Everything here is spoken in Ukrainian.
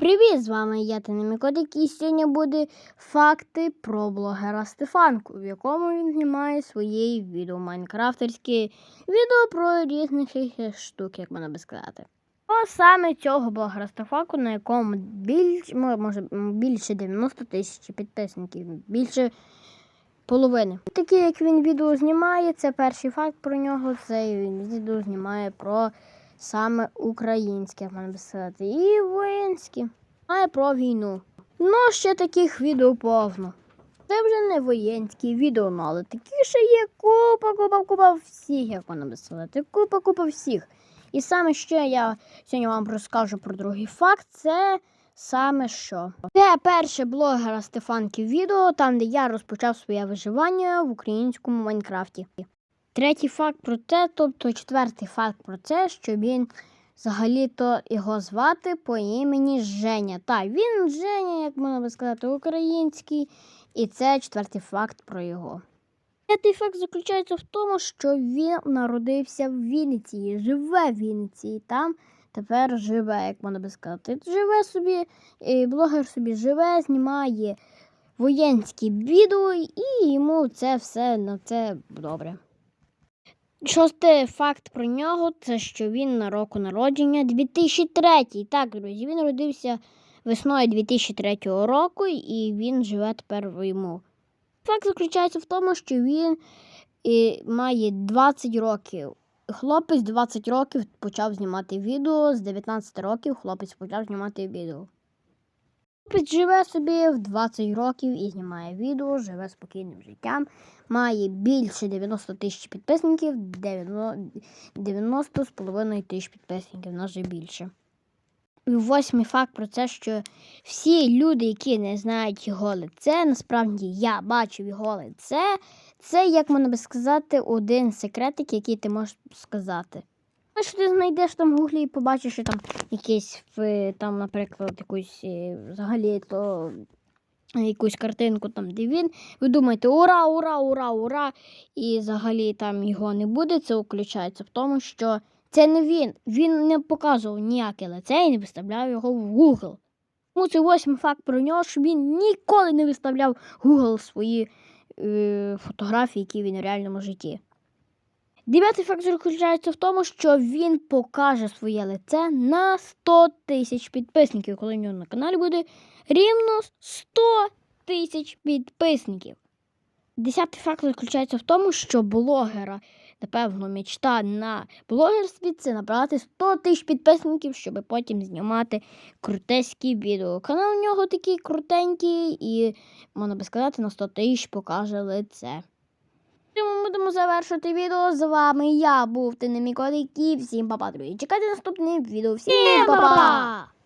Привіт! З вами я Тенемікотик і сьогодні буде факти про блогера Стефанку, в якому він знімає свої відео майнкрафтерські відео про різних штук, як можна би сказати. О саме цього блогера Стефанку, на якому більш, може більше 90 тисяч підписників, більше половини. Такі, як він відео знімає, це перший факт про нього. Це він відео знімає про саме українське, як можна сказати, і воїнське. Має про війну. Ну, ще таких відео повно. Це вже не воєнські відео, ну, але такі ще є купа, купа, купа всіх, як можна сказати. Купа, купа всіх. І саме ще я сьогодні вам розкажу про другий факт. Це саме що. Це перше блогера Стефанки відео, там, де я розпочав своє виживання в українському Майнкрафті. Третій факт про те, тобто четвертий факт про те, що він взагалі-то його звати по імені Женя. Так, він Женя, як можна би сказати, український, і це четвертий факт про його. П'ятий факт заключається в тому, що він народився в Вінниці живе в Вінниці, і там тепер живе, як можна би сказати. Живе собі, і блогер собі живе, знімає воєнські відео, і йому це все на це добре. Шостий факт про нього це що він на року народження 2003. Так, друзі, він народився весною 2003 року і він живе тепер в йому. Факт заключається в тому, що він і, має 20 років. Хлопець 20 років почав знімати відео, з 19 років хлопець почав знімати відео. Хлопець живе собі в 20 років і знімає відео, живе спокійним життям має більше 90 тисяч підписників, 90 з половиною тисяч підписників, нас більше. І восьмий факт про те, що всі люди, які не знають його лице, насправді я бачив його лице. Це, як можна би сказати, один секретик, який ти можеш сказати. Якщо ти знайдеш там в гуглі і побачиш, що там якийсь, там, наприклад, якусь е, взагалі то якусь картинку там, де він, ви думаєте, ура, ура, ура, ура! І взагалі там його не буде. Це включається в тому, що це не він. Він не показував ніяке лице і не виставляв його в Google. Тому це восьмий факт про нього, що він ніколи не виставляв Google свої е, фотографії, які він в реальному житті. Дев'ятий факт заключається в тому, що він покаже своє лице на 100 тисяч підписників, коли в нього на каналі буде рівно 100 тисяч підписників. Десятий факт заключається в тому, що блогера, напевно, мечта на блогерстві це набрати 100 тисяч підписників, щоб потім знімати крутеські відео. Канал у нього такий крутенький і, можна би сказати, на 100 тисяч покаже лице. Тому будемо завершувати відео. З вами я був Тинемікодик і всім папа, друзі. Чекайте наступне відео. Всім па-па!